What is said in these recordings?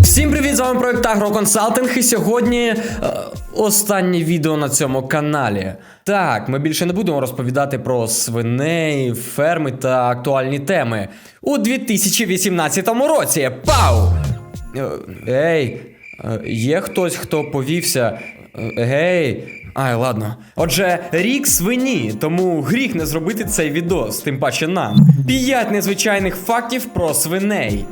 Всім привіт, з вами проект Агроконсалтинг. І сьогодні е, останнє відео на цьому каналі. Так, ми більше не будемо розповідати про свиней, ферми та актуальні теми. У 2018 році. Пау! Е, Ей, е, є хтось, хто повівся. Е, Гей. Ай, ладно. Отже, рік свині, тому гріх не зробити цей відос, тим паче нам. П'ять незвичайних фактів про свиней.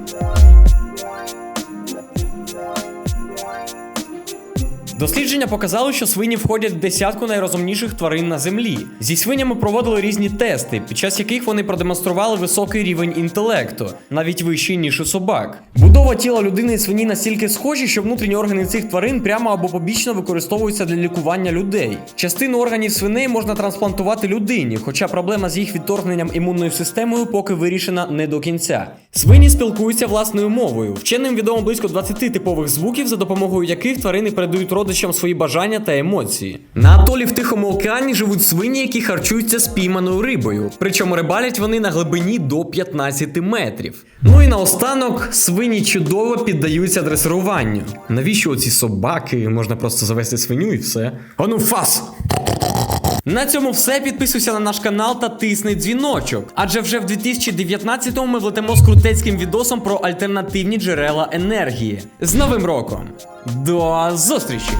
Дослідження показали, що свині входять в десятку найрозумніших тварин на землі. Зі свинями проводили різні тести, під час яких вони продемонстрували високий рівень інтелекту, навіть вищий ніж у собак. Будова тіла людини і свині настільки схожі, що внутрішні органи цих тварин прямо або побічно використовуються для лікування людей. Частину органів свиней можна трансплантувати людині, хоча проблема з їх відторгненням імунною системою поки вирішена не до кінця. Свині спілкуються власною мовою. Вченим відомо близько 20 типових звуків, за допомогою яких тварини передають родичам свої бажання та емоції. На атолі в Тихому океані живуть свині, які харчуються спійманою рибою. Причому рибалять вони на глибині до 15 метрів. Ну і наостанок свині чудово піддаються дресируванню. Навіщо оці собаки? Можна просто завести свиню і все. Ану, фас! На цьому все. Підписуйся на наш канал та тисни дзвіночок. Адже вже в 2019-му ми влетимо з крутецьким відосом про альтернативні джерела енергії. З Новим роком! До зустрічі!